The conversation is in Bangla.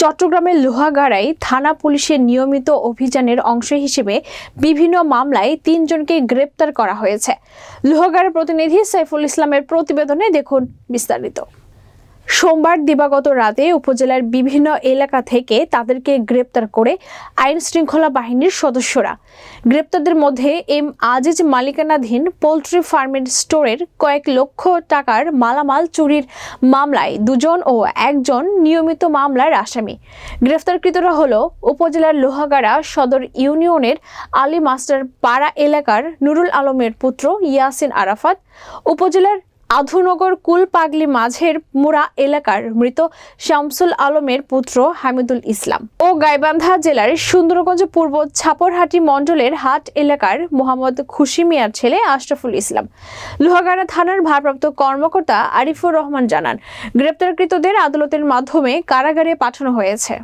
চট্টগ্রামের লোহাগাড়ায় থানা পুলিশের নিয়মিত অভিযানের অংশ হিসেবে বিভিন্ন মামলায় তিনজনকে গ্রেপ্তার করা হয়েছে। লোহাগাড়ার প্রতিনিধি সাইফুল ইসলামের প্রতিবেদনে দেখুন বিস্তারিত। সোমবার দিবাগত রাতে উপজেলার বিভিন্ন এলাকা থেকে তাদেরকে গ্রেপ্তার করে আইন শৃঙ্খলা বাহিনীর সদস্যরা। গ্রেপ্তারদের মধ্যে এম আজিজ মালিকানাধীন পোলট্রি ফার্মের স্টোরের কয়েক লক্ষ টাকার মালামাল চুরির মামলায় দুজন ও একজন নিয়মিত মামলার আসামি। গ্রেফতারকৃতরা হল উপজেলার লোহাগাড়া সদর ইউনিয়নের আলী মাস্টার পাড়া এলাকার নুরুল আলমের পুত্র ইয়াসিন আরাফাত, উপজেলার আধুনগর কুলপাগলি মাঝের মুরা এলাকার মৃত শামসুল আলমের পুত্র হামিদুল ইসলাম ও গাইবান্ধা জেলার সুন্দরগঞ্জ পূর্ব ছাপরহাটি মণ্ডলের হাট এলাকার মোহাম্মদ খুশি মিয়ার ছেলে আশরাফুল ইসলাম। লোহাগাড়া থানার ভারপ্রাপ্ত কর্মকর্তা আরিফুর রহমান জানান, গ্রেপ্তারকৃতদের আদালতের মাধ্যমে কারাগারে পাঠানো হয়েছে।